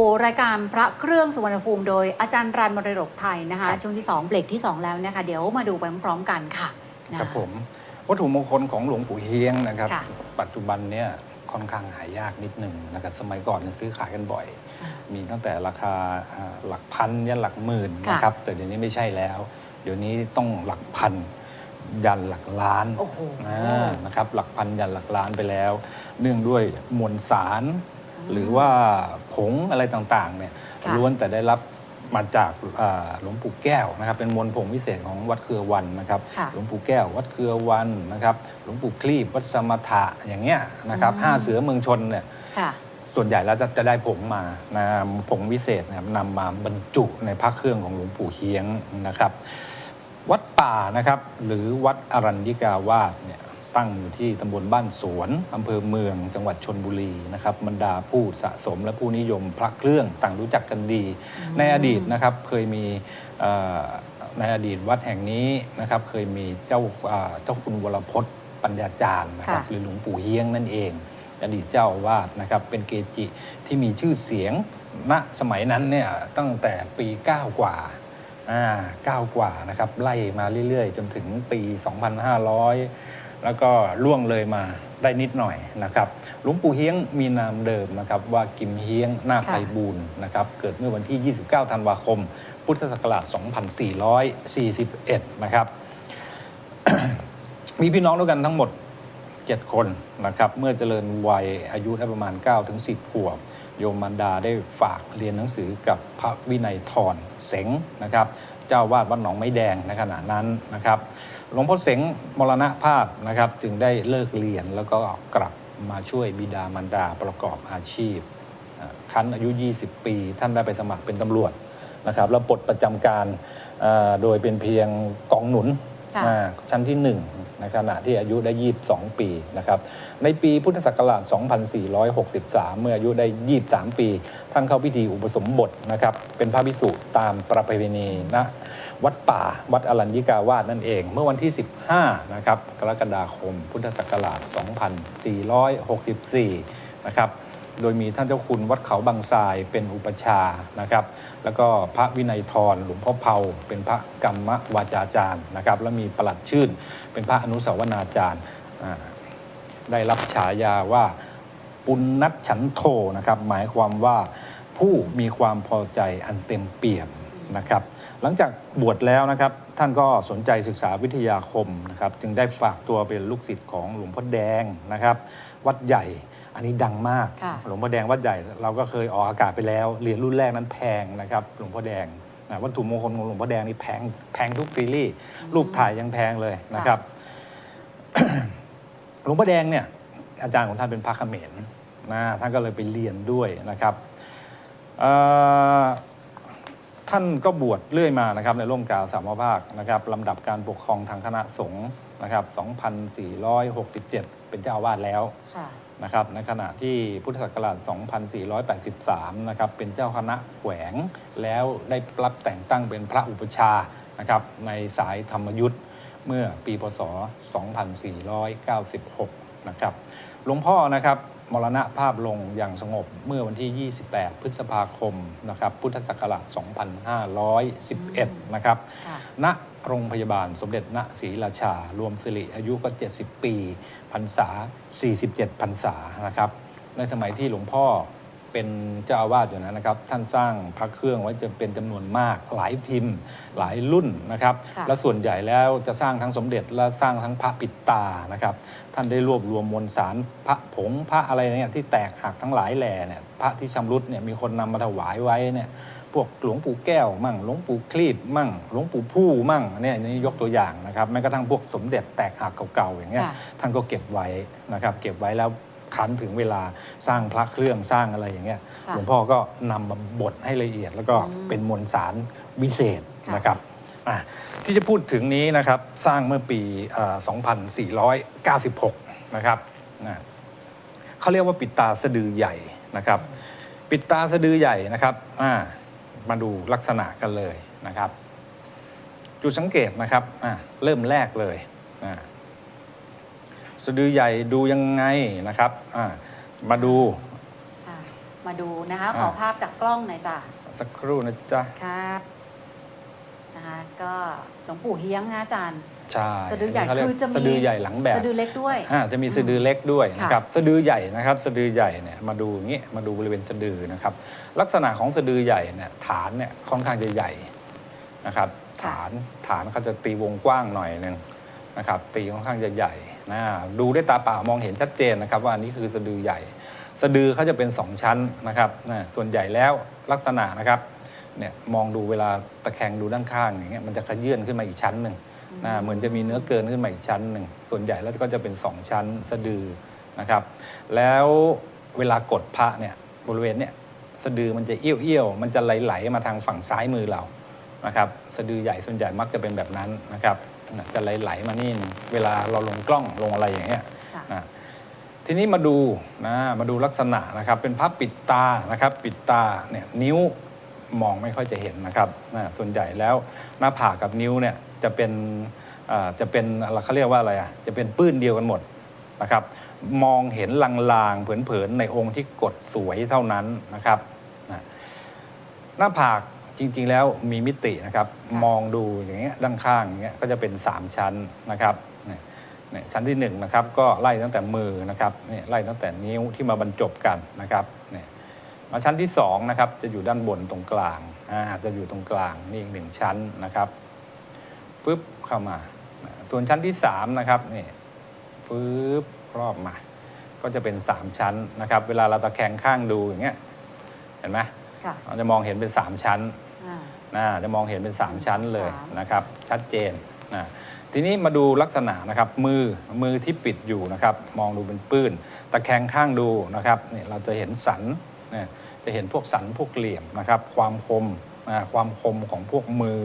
โอ้รายการพระเครื่องสุวรรณภูมิโดยอาจารย์รันมรดกไทยนะคะครับช่วงที่ 2 เบรกที่ 2 แล้วนะคะ เดี๋ยวมาดูไปพร้อมๆกันค่ะนะครับผม วัตถุมงคลของหลวงปู่เฮียงนะครับค่ะปัจจุบันเนี่ยค่อนข้างหายากนิดหนึ่งนะครับสมัยก่อนเนี่ยซื้อขายกันบ่อยอ่ามีตั้งแต่ราคาอ่าหลักพันยันหลักหมื่นค่ะนะครับแต่เดี๋ยวนี้ไม่ใช่แล้ว เดี๋ยวนี้ต้องหลักพันยันหลักล้านโอ้โหอ่านะครับหลักพันยันหลักล้านไปแล้ว เนื่องด้วยมวลสาร หรือว่าผงอะไรต่างๆเนี่ยค่ะล้วนแต่ได้รับมาจากอ่าหลวงปู่แก้วนะครับ เป็นมวลผงวิเศษของวัดเครือวันนะครับ ค่ะหลวงปู่แก้ว วัดเครือวันนะครับ หลวงปู่คลีบวัดสมถะอย่างเงี้ยนะครับอืม ห้าเสือเมืองชนเนี่ย ค่ะ ส่วนใหญ่แล้วจะจะได้ผงมานะผงวิเศษนะครับนำมาบรรจุในพระเครื่องของหลวงปู่เฮียงนะครับ วัดป่านะครับ หรือวัดอรัญญิกาวาสเนี่ย ตั้งอยู่ที่ตำบลบ้านสวนอำเภอเมืองจังหวัดชนบุรีนะครับบรรดาผู้สะสมและผู้นิยมพระเครื่องต่างรู้จักกันดีอืมในอดีตนะครับเคยมีเอ่อในอดีตวัดแห่งนี้นะครับเคยมีเจ้าอ่าเจ้าคุณวรพจน์ปัญญาจารย์นะครับค่ะหรือหลวงปู่เฮียงนั่นเอง อดีตเจ้าอาวาสนะครับเป็นเกจิที่มีชื่อเสียงณสมัยนั้นเนี่ยตั้งแต่ปี 9 กว่าอ่า9กว่านะครับไล่มาเรื่อยๆ จนถึงปี 2500 แล้วก็ล่วงเลยมาได้นิดหน่อยนะครับหลวงปู่เฮียงมีนามเดิมนะครับว่ากิมเฮียงนาคค่ะไพบูลนะครับเกิดเมื่อวันที่ 29 ธันวาคม พุทธศักราช 2441 นะครับ มีพี่น้องด้วยกันทั้งหมด 7 คนนะครับเมื่อเจริญวัยอายุได้ประมาณ9-10ถึง 10 ขวบ โยมมารดาได้ฝากเรียนหนังสือกับพระวินัยทรเสงนะครับ เจ้าวาดวัดหนองไม้แดงในขณะนั้นนะครับ หลวงพ่อเสงมรณภาพนะครับ จึงได้เลิกเรียนแล้วก็กลับมาช่วยบิดามารดาประกอบอาชีพอ่าคันอายุ 20 ปี ท่านได้ไปสมัครเป็นตำรวจนะครับแล้วปลดประจำการเอ่อโดยเป็นเพียงกองหนุนค่ะอ่าชั้นที่ 1 ในขณะที่อายุได้ 22 ปีนะครับ ในปีพุทธศักราช 2463 เมื่ออายุได้ 23 ปี ท่านเข้าพิธีอุปสมบทนะครับ เป็นพระภิกษุตามประเพณีนะ วัดป่า วัดอรัญญิกาวาสนั่นเอง เมื่อวันที่ 15 นะครับ กรกฎาคม พุทธศักราช 2464 นะครับ โดยมีท่านเจ้าคุณวัดเขาบางทรายเป็นอุปชานะครับ แล้วก็พระวินัยทรหลวงพ่อเผาเป็นพระกรรมวาจาจารย์นะครับ แล้วมีประหลัดชื่น เป็นพระอนุสาวนาจารย์ ได้รับฉายาว่าปุณนัฉันโทนะครับ หมายความว่าผู้มีความพอใจอันเต็มเปี่ยมนะครับ หลังจากบวชแล้วนะครับท่านก็สนใจศึกษาวิทยาคมนะครับจึงได้ฝากตัวเป็นลูกศิษย์ของหลวงพ่อแดงนะครับ วัดใหญ่อันนี้ดังมาก ค่ะหลวงพ่อแดงวัดใหญ่เราก็เคยออกอากาศไปแล้วเหรียญรุ่นแรกนั้นแพงนะครับหลวงพ่อแดงนะวัตถุมงคลของหลวงพ่อแดงนี่แพงแพงทุกซีรีส์รูปถ่ายยังแพงเลยนะครับ หลวงพ่อแดงเนี่ยอาจารย์ของท่านเป็นพระเขมรนะท่านก็เลยไปเรียนด้วยนะครับเอ่อ ท่านก็บวชเรื่อยมานะครับในร่มกาสามภาคนะครับลำดับการปกครองทางคณะสงฆ์นะครับ 2467 เป็นเจ้าอาวาสแล้วค่ะนะครับในขณะที่พุทธศักราช 2483 นะครับเป็นเจ้าคณะแขวง แล้วได้รับแต่งตั้งเป็นพระอุปชฌาย์นะครับในสายธรรมยุทธ์เมื่อปีพศ 2496 นะครับหลวงพ่อนะครับ มรณภาพลงอย่างสงบเมื่อวันที่ 28 พฤษภาคมนะครับพุทธศักราช 2511 นะครับค่ะณโรงพยาบาลสมเด็จณศรีราชา รวมสิริอายุก็ 70 ปีพรรษา 47 พรรษานะครับ ในสมัยที่หลวงพ่อ เป็นเจ้าอาวาสอยู่นั้นนะครับ ท่านสร้างพระเครื่องไว้จะเป็นจำนวนมากหลายพิมพ์ หลายรุ่นนะครับ ค่ะ และส่วนใหญ่แล้วจะสร้างทั้งสมเด็จและสร้างทั้งพระปิดตานะครับ ท่านได้รวบรวมมวลสารพระผงพระอะไรเนี่ยที่แตกหักทั้งหลายแหล่เนี่ยพระที่ชำรุดเนี่ยมีคนนำมาถวายไว้เนี่ยพวกหลวงปู่แก้วมั่งหลวงปู่คลีบมั่งหลวงปู่ผู้มั่งเนี่ยนี่ยกตัวอย่างนะครับแม้กระทั่งพวกสมเด็จแตกหักเก่าๆอย่างเงี้ย ค่ะ ท่านก็เก็บไว้นะครับ เก็บไว้แล้ว คันถึงเวลาสร้างพระเครื่องสร้างอะไรอย่างเงี้ยค่ะหลวงพ่อก็นำมาบดให้ละเอียด แล้วก็อืมเป็นมวลสารวิเศษค่ะ นะครับอะที่จะพูดถึงนี้นะครับสร้างเมื่อปีเอ่อ2496 นะครับนะเขาเรียกว่าปิดตาสะดือใหญ่นะครับ ปิดตาสะดือใหญ่นะครับอ่ามาดูลักษณะกันเลยนะครับ จุดสังเกตนะครับอ่าเริ่มแรกเลยอ่า สะดือใหญ่ดูยังไงนะครับอ่ามาดูค่ะมาดูนะคะอ่าขอภาพจากกล้องหน่อยจ้ะ สักครู่นะจ๊ะครับนะคะก็หลวงปู่เฮียงนะอาจารย์ ใช่สะดือใหญ่เขาเรียกคือจะมี สะดือใหญ่หลังแบบ สะดือเล็กด้วย อ่าจะมีสะดือเล็กด้วยค่ะ นะครับสะดือใหญ่นะครับสะดือใหญ่เนี่ยมาดูอย่างงี้มาดูบริเวณสะดือนะครับลักษณะของสะดือใหญ่เนี่ยฐานเนี่ยค่อนข้างจะใหญ่นะครับฐานฐานเขาจะตีวงกว้างหน่อยหนึ่งนะครับตีค่อนข้างจะใหญ่ นะดูด้วยตาเปล่ามองเห็นชัดเจนนะครับ ว่าอันนี้คือสะดือใหญ่ สะดือเขาจะเป็นสองชั้นนะครับนะส่วนใหญ่แล้วลักษณะนะครับเนี่ยมองดูเวลาตะแคงดูด้านข้างอย่างเงี้ยมันจะขยื่นขึ้นมาอีกชั้นหนึ่งนะเหมือนจะมีเนื้อเกินขึ้นมาอีกชั้นหนึ่งส่วนใหญ่แล้วก็จะเป็นสองชั้นสะดือนะครับ แล้วเวลากดพระเนี่ยบริเวณเนี่ยสะดือมันจะเอี้ยวเอี้ยวๆมันจะไหลๆมาทางฝั่งซ้ายมือเรานะครับ สะดือใหญ่ส่วนใหญ่มักจะเป็นแบบนั้นนะครับ นะจะไหลๆมานี่เวลาเราลงกล้องลงอะไรอย่างเงี้ยค่ะ นะทีนี้มาดูนะมาดูลักษณะนะครับ เป็นภาพปิดตานะครับ ปิดตาเนี่ยนิ้วมองไม่ค่อยจะเห็นนะครับนะส่วนใหญ่แล้วหน้าผากกับนิ้วเนี่ยจะเป็นอ่าจะเป็นอะไรเขาเรียกว่าอะไรอะจะเป็นปื้นเดียวกันหมดนะครับ มองเห็นลางๆเผินๆในองค์ที่กดสวยเท่านั้นนะครับนะ หน้าผาก จริง ๆ แล้วมีมิตินะครับค่ะมองดูอย่างเงี้ยด้านข้างอย่างเงี้ยก็จะเป็นสามชั้นนะครับเนี่ยเนี่ยชั้นที่1นงนะครับก็ไล่ตั้งแต่มือนะครับเนี่ยไล่ตั้งแต่นิ้วที่มาบรรจบกันนะครับเนี่ยมาชั้นที่2นะครับจะอยู่ด้านบนตรงกลางอ่าจะอยู่ตรงกลางนี่อีกหนึ่งชั้นนะครับปึ๊บเข้ามา ส่วนชั้นที่3นะครับนี่ปึ๊บรอบมา ก็จะเป็น 3 ชั้นนะครับ เวลาเราตะแคงข้างดูอย่างเงี้ยเห็นไหมค่ะเราจะมองเห็นเป็น 3 ชั้นอ่า นะจะมองเห็นเป็น 3 ชั้นเลยสามนะครับ ชัดเจนนะทีนี้มาดูลักษณะนะครับมือมือที่ปิดอยู่นะครับ มองดูเป็นปื้น ตะแคงข้างดูนะครับเนี่ยเราจะเห็นสันเนี่ยจะเห็นพวกสันพวกเหลี่ยมนะครับ ความคมอ่าความคมของพวกมือ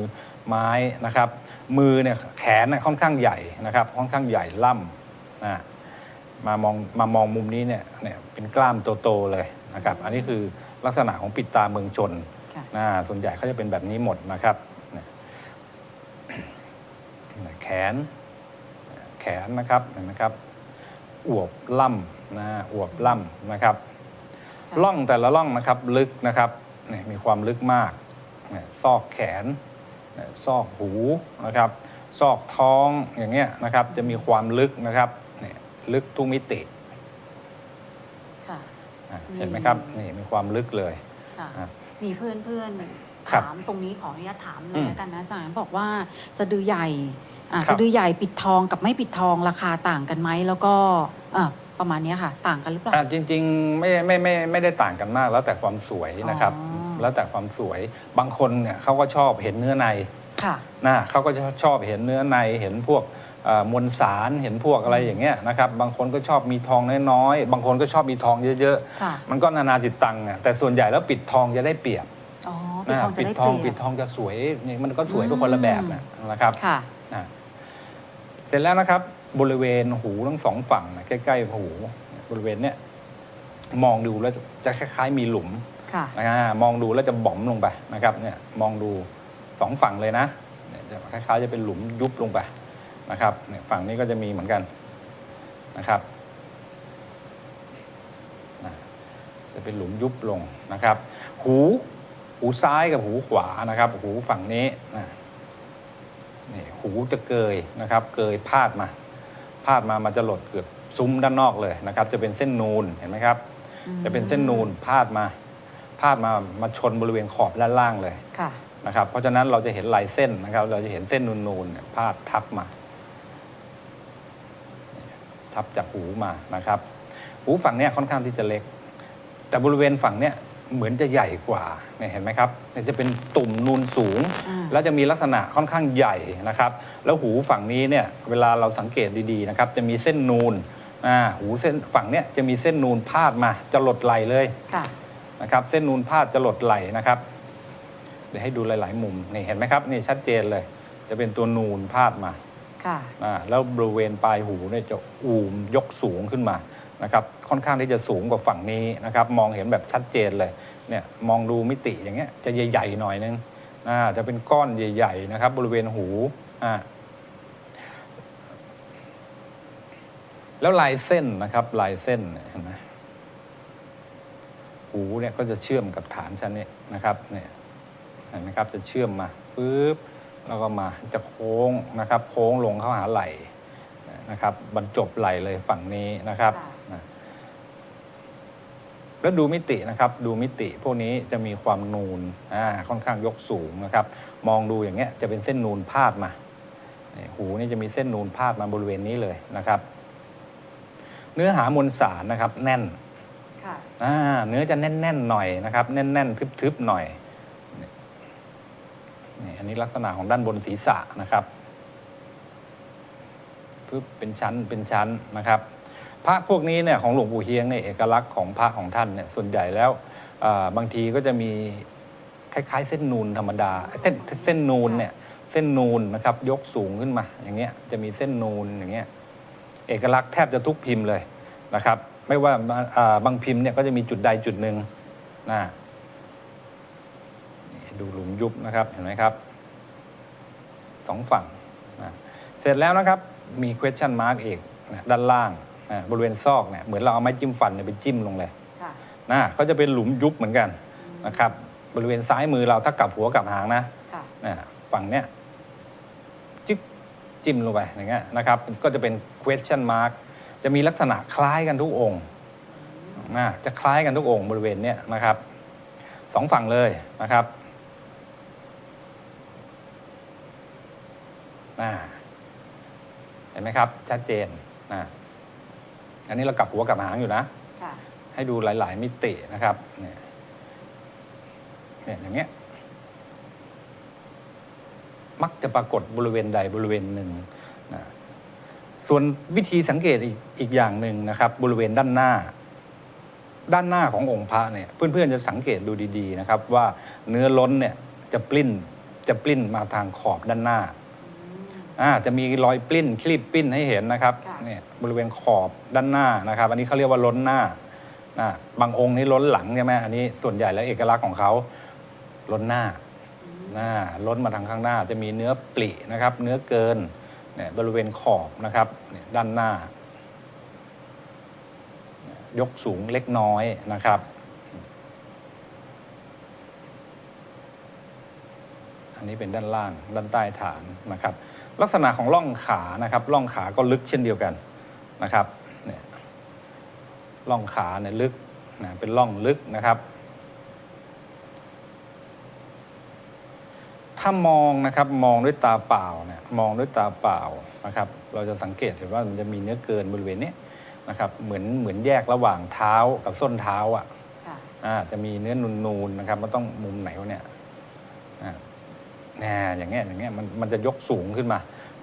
ไม้นะครับ มือเนี่ยแขนเนี่ยค่อนข้างใหญ่นะครับ ค่อนข้างใหญ่ล่ำนะมามองมามองมุมนี้เนี่ยเนี่ยเป็นกล้ามโตๆเลยนะครับ อันนี้คือลักษณะของปิดตาเมืองชนค่ะ นะส่วนใหญ่เขาจะเป็นแบบนี้หมดนะครับเนี่ยแขนแขนนะครับเห็นไหมครับอวบล่ำนะอวบล่ำนะครับค่ะล่องแต่ละล่องนะครับลึกนะครับเนี่ยมีความลึกมากเนี่ยซอกแขนเนี่ยซอกหูนะครับ ซอกท้องอย่างเงี้ยนะครับ จะมีความลึกนะครับเนี่ยลึกทุกมิติค่ะอะมีเห็นไหมครับนี่มีความลึกเลยค่ะอะ มีเพื่อนเพื่อนครับถามตรงนี้ขออนุญาตถามเลอืยมแล้วกันนะอาจารย์บอกว่าสะดือใหญ่อ่าครับสะดือใหญ่ปิดทองกับไม่ปิดทองราคาต่างกันไหมแล้วก็อ่าประมาณเนี้ยค่ะ ต่างกันหรือเปล่าอะจริงๆไม่ไม่ไม่ไม่ได้ต่างกันมาก แล้วแต่ความสวยนะครับอ๋อแล้วแต่ความสวยบางคนเนี่ยเขาก็ชอบเห็นเนื้อในค่ะนะเขาก็จะชอบเห็นเนื้อในเห็นพวกเอ่อ มวลสารเห็นพวกอะไรอย่างเงี้ยนะครับบางคนก็ชอบมีทองน้อยๆบางคนก็ชอบมีทองเยอะค่ะ ๆ มันก็นานาจิตตังค์อะแต่ส่วนใหญ่แล้วปิดทองจะได้เปรียบอ๋อปิดนะทองจะปิดได้ทองเปรีปิยดบ ทองจะสวยนี่มันก็สวยอืมไปคนละแบบนะนะครับค่ะ อะเสร็จแล้วนะครับ บริเวณหูทั้งสองฝั่งนะใกล้ๆหูบริเวณเนี้ยมองดูแล้วจะคล้ายๆมีหลุม ค่ะนะฮะมองดูแล้วจะบ่อมลงไปนะครับเนี่ยมองดูสองฝั่งเลยนะเนี่ยจะคล้ายๆจะเป็นหลุมยุบลงไป นะครับเนี่ยฝั่งนี้ก็จะมีเหมือนกันนะครับนะจะเป็นหลุมยุบลงนะครับ หูหูซ้ายกับหูขวานะครับ หูฝั่งนี้นะนี่หูจะเกยนะครับ เกยพาดมาพาดมามันจะหลดเกือบซุ้มด้านนอกเลยนะครับ จะเป็นเส้นนูนเห็นไหมครับ จะเป็นเส้นนูนพาดมา พาดมามาชนบริเวณขอบด้านล่างเลยค่ะนะครับ เพราะฉะนั้นเราจะเห็นลายเส้นนะครับ เราจะเห็นเส้นนูนๆเนี่ยพาดทับมา ทับจากหูมานะครับ หูฝั่งเนี้ยค่อนข้างที่จะเล็ก แต่บริเวณฝั่งเนี้ยเหมือนจะใหญ่กว่าเนี่ยเห็นไหมครับเนี่ยจะเป็นตุ่มนูนสูงอ่าแล้วจะมีลักษณะค่อนข้างใหญ่นะครับ แล้วหูฝั่งนี้เนี่ยเวลาเราสังเกตดีๆนะครับ จะมีเส้นนูนอ่าหูเส้นฝั่งเนี้ยจะมีเส้นนูนพาดมาจะหลดไหลเลยค่ะนะครับ เส้นนูนพาดจะหลดไหลนะครับ เดี๋ยวให้ดูหลาย ๆ มุมนี่เห็นไหมครับนี่ชัดเจนเลย จะเป็นตัวนูนพาดมา ค่ะ อ่าแล้วบริเวณปลายหูเนี่ยจะอูมยกสูงขึ้นมานะครับค่อนข้างที่จะสูงกว่าฝั่งนี้นะครับมองเห็นแบบชัดเจนเลยเนี่ยมองดูมิติอย่างเงี้ยจะใหญ่ๆหน่อยนึงอ่าจะเป็นก้อนใหญ่ ๆ นะครับ บริเวณหูอ่าแล้วลายเส้นนะครับลายเส้นเห็นไหมหูหูเนี่ยก็จะเชื่อมกับฐานชั้นนี้นะครับเนี่ยเห็นไหมครับจะเชื่อมมาปึ๊บ แล้วก็มาจะโค้งนะครับ โค้งลงเข้าหาไหล่นะครับ บรรจบไหล่เลยฝั่งนี้นะครับค่ะนะแล้วดูมิตินะครับ ดูมิติพวกนี้จะมีความนูนอ่าค่อนข้างยกสูงนะครับ มองดูอย่างเงี้ยจะเป็นเส้นนูนพาดมานี่หูนี่จะมีเส้นนูนพาดมาบริเวณนี้เลยนะครับ เนื้อหามวลสารนะครับ แน่นค่ะอ่าเนื้อจะแน่นๆหน่อยนะครับ แน่นๆทึบๆหน่อยนี่ นี่อันนี้ลักษณะของด้านบนศีรษะนะครับปึ๊บเป็นชั้นเป็นชั้นนะครับ พระพวกนี้เนี่ยของหลวงปู่เฮียงเนี่ยเอกลักษณ์ของพระของท่านเนี่ยส่วนใหญ่แล้วบางทีก็จะมีคล้ายๆ เส้นนูนธรรมดาเส้นเส้นนูนเนี่ยเส้นนูนนะครับยกสูงขึ้นมาอย่างเงี้ยจะมีเส้นนูนอย่างเงี้ยเอกลักษณ์แทบจะทุกพิมพ์เลยนะครับไม่ว่าบางพิมพ์เนี่ยก็จะมีจุดใดจุดหนึ่งนะดูหลุมยุบนะครับเห็นไหมครับ สองฝั่งนะเสร็จแล้วนะครับมี question mark อีกนะด้านล่างนะบริเวณซอกเนี่ยเหมือนเราเอาไม้จิ้มฟันเนี่ยไปจิ้มลงเลยค่ะ นะก็จะเป็นหลุมยุบเหมือนกันนะครับ บริเวณซ้ายมือเราถ้ากลับหัวกลับหางนะค่ะ นะฝั่งเนี้ยจึ๊กจิ้มลงไปอย่างเงี้ยนะครับ ก็จะเป็น question mark จะมีลักษณะคล้ายกันทุกองค์นะจะคล้ายกันทุกองค์บริเวณเนี้ยนะครับสองฝั่งเลยนะครับนะ เห็นไหมครับ ชัดเจนนะอันนี้เรากลับหัวกลับหางอยู่นะค่ะให้ดูหลาย ๆ มิตินะครับ เนี่ยเนี่ยอย่างเงี้ย มักจะปรากฏบริเวณใดบริเวณหนึ่งนะส่วนวิธีสังเกตอีกอีกอย่างหนึ่งนะครับ บริเวณด้านหน้า ด้านหน้าขององค์พระเนี่ยเพื่อน ๆ จะสังเกตดูดี ๆ นะครับ ว่าเนื้อล้นเนี่ยจะปลิ้นจะปลิ้นมาทางขอบด้านหน้า อ่าจะมีรอยปลิ้นคลีบปลิ้นให้เห็นนะครับค่ะ เนี่ยบริเวณขอบด้านหน้านะครับ อันนี้เขาเรียกว่าล้นหน้านะบางองค์นี่ล้นหลังใช่ไหมอันนี้ส่วนใหญ่แล้วเอกลักษณ์ของเขาล้นหน้าหน้าล้นมาทางข้างหน้า จะมีเนื้อปลินะครับ เนื้อเกินเนี่ยบริเวณขอบนะครับเนี่ยด้านหน้า ยกสูงเล็กน้อยนะครับ อันนี้เป็นด้านล่าง ด้านใต้ฐานนะครับ ลักษณะของร่องขานะครับร่องขาก็ลึกเช่นเดียวกันนะครับเนี่ยร่องขาเนี่ยลึกนะเป็นร่องลึกนะครับ ถ้ามองนะครับมองด้วยตาเปล่าเนี่ยมองด้วยตาเปล่านะครับ เราจะสังเกตเห็นว่ามันจะมีเนื้อเกินบริเวณนี้นะครับ เหมือนเหมือนแยกระหว่างเท้ากับส้นเท้าอะค่ะอ่าจะมีเนื้อนูนๆนะครับมันต้องมุมไหนวะเนี่ย แน่อย่างเงี้ยอย่างเงี้ยมันมันจะยกสูงขึ้นมา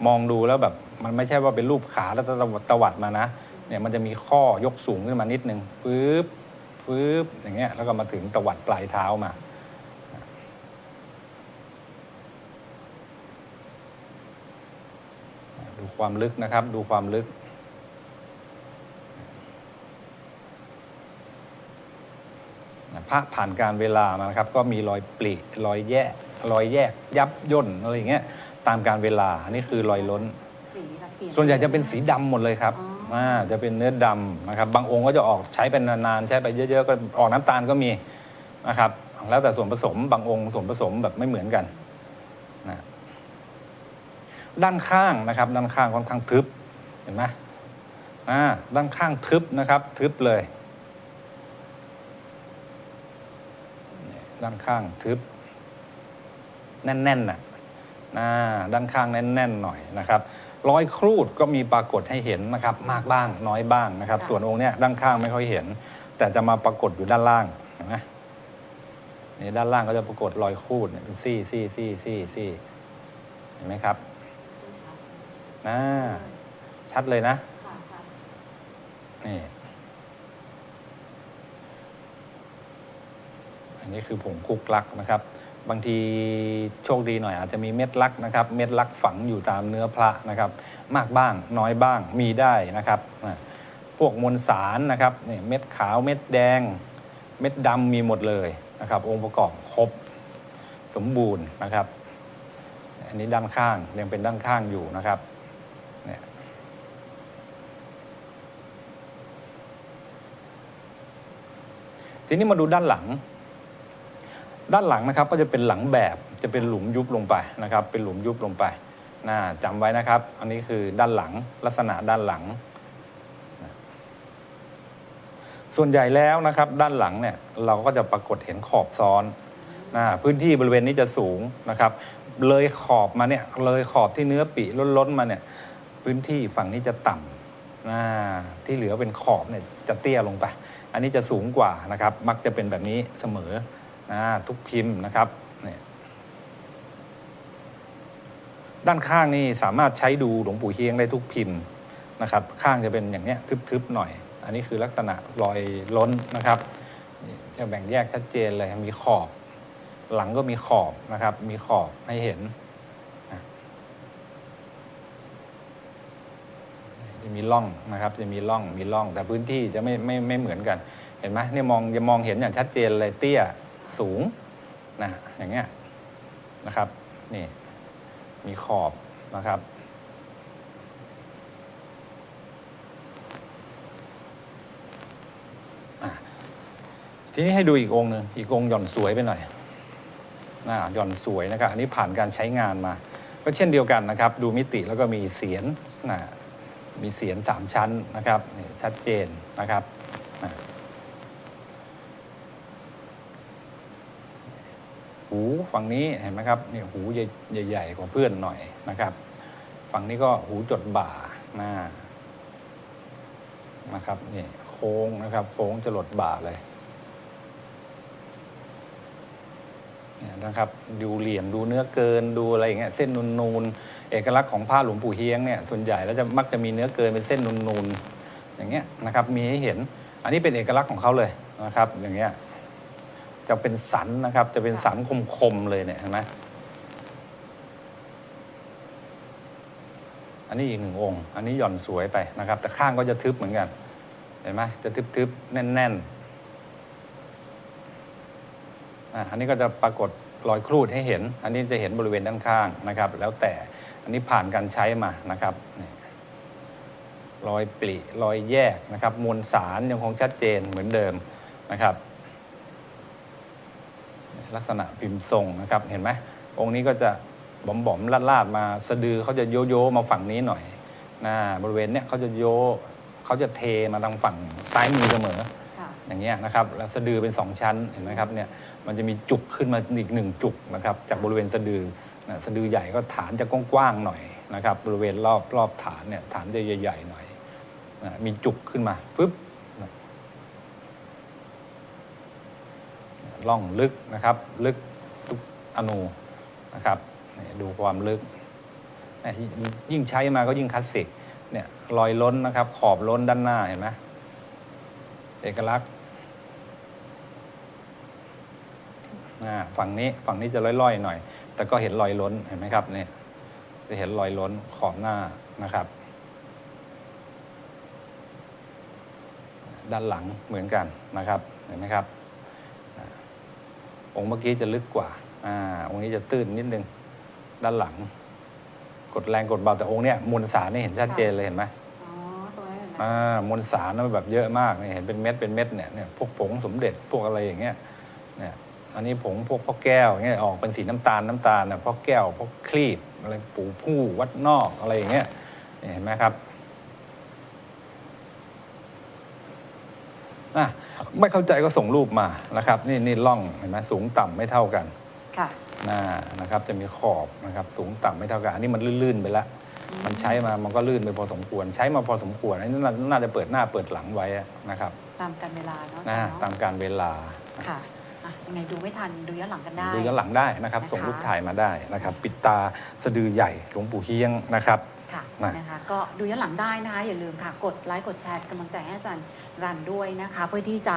มองดูแล้วแบบมันไม่ใช่ว่าเป็นรูปขาแล้วตะวัดตวัดมานะเนี่ยมันจะมีข้อยกสูงขึ้นมานิดนึงปึ๊บปึ๊บอย่างเงี้ยแล้วก็มาถึงตะวัดปลายเท้ามาดูความลึกนะครับดูความลึกพระผ่านการเวลามานะครับ ก็มีรอยปริรอยแยก รอยแยกยับย่นอะไรอย่างเงี้ยตามการเวลาอันนี้คือรอยล้น สีจะเปลี่ยน ส่วนใหญ่จะเป็นสีดำหมดเลยครับอ๋ออ่่าจะเป็นเนื้อดำนะครับ บางองค์ก็จะออกใช้เป็นนานๆ ใช้ไปเยอะๆ ก็ออกน้ำตาลก็มีนะครับ แล้วแต่ส่วนผสม บางองค์ส่วนผสมแบบไม่เหมือนกันนะด้านข้างนะครับ ด้านข้างค่อนข้างทึบ เห็นไหมอ่า ด้านข้างทึบนะครับ ทึบเลยนี่ด้านข้างทึบ แน่นๆน่ะอ่าด้านข้างแน่นๆหน่อยนะครับรอยครูดก็มีปรากฏให้เห็นนะครับมากบ้างน้อยบ้างนะครับค่ะส่วนองค์เนี้ยด้านข้างไม่ค่อยเห็น แต่จะมาปรากฏอยู่ด้านล่างเห็นไหมนี่ด้านล่างก็จะปรากฏรอยครูดเนี่ยเป็นซี่ซี่ซี่ซี่ซี่เห็นไหมครับน่าชัดเลยนะค่ะชัดนี่อันนี้คือผงคุกลักนะครับ บางทีโชคดีหน่อยอาจจะมีเม็ดลักนะครับ เม็ดลักฝังอยู่ตามเนื้อพระนะครับ มากบ้างน้อยบ้างมีได้นะครับ พวกมวลสารนะครับเนี่ยเม็ดขาวเม็ดแดง เม็ดดำมีหมดเลยนะครับ องค์ประกอบครบสมบูรณ์นะครับ อันนี้ด้านข้างยังเป็นด้านข้างอยู่นะครับเนี่ยทีนี้มาดูด้านหลัง ด้านหลังนะครับก็จะเป็นหลังแบบจะเป็นหลุมยุบลงไปนะครับเป็นหลุมยุบลงไปนะจำไว้นะครับ อันนี้คือด้านหลังลักษณะด้านหลัง ส่วนใหญ่แล้วนะครับ ด้านหลังเนี่ยเราก็จะปรากฏเห็นขอบซ้อนนะพื้นที่บริเวณนี้จะสูงนะครับ เลยขอบมาเนี่ยเลยขอบที่เนื้อปีล้นๆมาเนี่ยพื้นที่ฝั่งนี้จะต่ำนะที่เหลือเป็นขอบเนี่ยจะเตี้ยลงไป อันนี้จะสูงกว่านะครับ มักจะเป็นแบบนี้เสมอ ทุกพิมพ์นะครับเนี่ยด้านข้างนี่สามารถใช้ดูหลวงปู่เฮียงได้ทุกพิมพ์นะครับ ข้างจะเป็นอย่างเนี้ยทึบๆหน่อย อันนี้คือลักษณะรอยล้นนะครับจะแบ่งแยกชัดเจนเลยมีขอบ หลังก็มีขอบนะครับ มีขอบให้เห็นจะมีร่องนะครับ จะมีร่องมีร่อง แต่พื้นที่จะไม่ไม่ไม่เหมือนกัน เห็นไหมเนี่ยมองจะมองเห็นอย่างชัดเจนเลยเตี้ย สูงนะอย่างเงี้ยนะครับนี่มีขอบนะครับ ทีนี้ให้ดูอีกองหนึ่งอีกองหย่อนสวยไปหน่อยน่าหย่อนสวยนะครับ อันนี้ผ่านการใช้งานมา ก็เช่นเดียวกันนะครับ ดูมิติแล้วก็มีเสียนนะมีเสียนสามชั้นนะครับ ชัดเจนนะครับอะ หูฝั่งนี้เห็นไหมครับนี่หูใหญ่ใหญ่ๆกว่าเพื่อนหน่อยนะครับ ฝั่งนี้ก็หูจดบ่าหน้านะครับนี่โค้งนะครับ โค้งจะหลดบ่าเลยนี่ยนะครับดูเหลี่ยมดูเนื้อเกินดูอะไรอย่างเงี้ยเส้นนูนๆเอกลักษณ์ของผ้าหลวงปู่เฮียงเนี่ยส่วนใหญ่แล้วจะมักจะมีเนื้อเกินเป็นเส้นนูนๆอย่างเงี้ยนะครับมีให้เห็น อันนี้เป็นเอกลักษณ์ของเขาเลยนะครับ อย่างเงี้ย จะเป็นสันนะครับ จะเป็นสันคมๆเลยเนี่ยเห็นไหมอันนี้อีกหนึ่งองค์ อันนี้หย่อนสวยไปนะครับ แต่ข้างก็จะทึบเหมือนกัน เห็นไหมจะทึบๆ แน่นๆอะอันนี้ก็จะปรากฏรอยครูดให้เห็น อันนี้จะเห็นบริเวณด้านข้างนะครับ แล้วแต่อันนี้ผ่านการใช้มานะครับรอยปริรอยแยกนะครับ มวลสารยังคงชัดเจนเหมือนเดิมนะครับ ลักษณะพิมพ์ทรงนะครับ เห็นไหมองค์นี้ก็จะบอมบอมๆลาดๆมาสะดือเขาจะโยโย่มาฝั่งนี้หน่อยนะบริเวณเนี้ยเขาจะโยเขาจะเทมาทางฝั่งซ้ายมือเสมอค่ะอย่างเงี้ยนะครับแล้วสะดือเป็นสองชั้นเห็นไหมครับเนี่ยมันจะมีจุกขึ้นมาอีกหนึ่งจุกนะครับจากบริเวณสะดือนะสะดือใหญ่ก็ฐานจะกว้างๆหน่อยนะครับบริเวณรอบรอบฐานเนี่ยฐานจะใหญ่ๆหน่อยนะมีจุกขึ้นมาปึ๊บนะ ล่องลึกนะครับ ลึกทุกอนูนะครับดูความลึก ยิ่งใช้มาก็ยิ่งคลาสสิกเนี่ยรอยล้นนะครับ ขอบล้นด้านหน้าเห็นไหมเอกลักษณ์ฝั่งนี้ฝั่งนี้จะล่อยๆหน่อย แต่ก็เห็นรอยล้นเห็นไหมครับเนี่ยจะเห็นรอยล้นขอบหน้านะครับ ด้านหลังเหมือนกันนะครับเห็นไหมครับ องค์เมื่อกี้จะลึกกว่าอ่าองค์นี้จะตื้นนิดนึง ด้านหลัง กดแรงกดเบาแต่องค์เนี้ยมวลสารนี่เห็นชัดเจนเลยเห็นไหมอ๋อตรงนั้นเห็นไหมอ่ามวลสารนะแบบเยอะมากเนี่ยเห็นเป็นเม็ดเป็นเม็ดเนี่ยเนี่ยพวกผงสมเด็จพวกอะไรอย่างเงี้ยเนี่ยอันนี้ผงพวกพ่อแก้วอย่างเงี้ยออกเป็นสีน้ำตาลน้ำตาลนะพ่อแก้วพ่อคลีบอะไรปู่ผู้วัดนอกอะไรอย่างเงี้ยเนี่ยเห็นไหมครับอะ ไม่เข้าใจก็ส่งรูปมานะครับ นี่นี่ล่องเห็นไหมสูงต่ำไม่เท่ากันค่ะ หน้านะครับจะมีขอบนะครับสูงต่ำไม่เท่ากันอันนี้มันลื่นๆไปแล้วมันใช้มามันก็ลื่นไปพอสมควร ใช้มาพอสมควรอันนี้น่าน่าจะเปิดหน้าเปิดหลังไว้นะครับตามการเวลาเนาะนะอาจารย์เนอะตามการเวลา ค่ะอะ ยังไงดูไม่ทันดูย้อนหลังกันได้ ดูย้อนหลังได้นะครับ นะคะ ส่งรูปถ่ายมาได้นะครับ ปิดตาสะดือใหญ่หลวงปู่เฮียงนะครับค่ะ มานะคะก็ดูย้อนหลังได้นะคะอย่าลืมค่ะกดไลค์กดแชร์กำลังใจให้อาจารย์รันด้วยนะคะ เพื่อที่จะ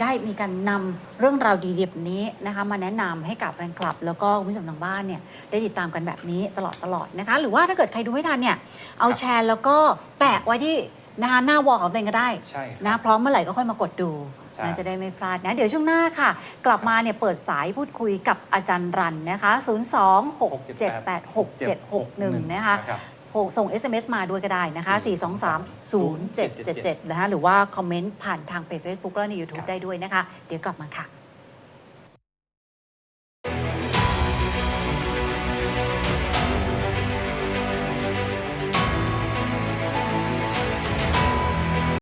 ได้มีการนำเรื่องราวดีๆแบบนี้นะคะ มาแนะนำให้กับแฟนคลับ แล้วก็คุณผู้ชมทางบ้านเนี่ยได้ติดตามกันแบบนี้ตลอดตลอดนะคะ หรือว่าถ้าเกิดใครดูไม่ทันเนี่ยเอาแชร์แล้วก็แปะไว้ที่นะคะหน้าวอลของตัวเองก็ได้ใช่นะพร้อมเมื่อไหร่ก็ค่อยมากดดูใช่นะจะได้ไม่พลาดนะ เดี๋ยวช่วงหน้าค่ะ กลับมาเนี่ยเปิดสายพูดคุยกับอาจารย์รันนะคะ 026786761 นะคะรับพ ส่ง SMS มาด้วยก็ได้นะคะ 423 0777 นะคะหรือว่าคอมเมนต์ผ่านทางเพจ Facebook และใน YouTube ได้ด้วยนะคะ เดี๋ยวกลับมาค่ะ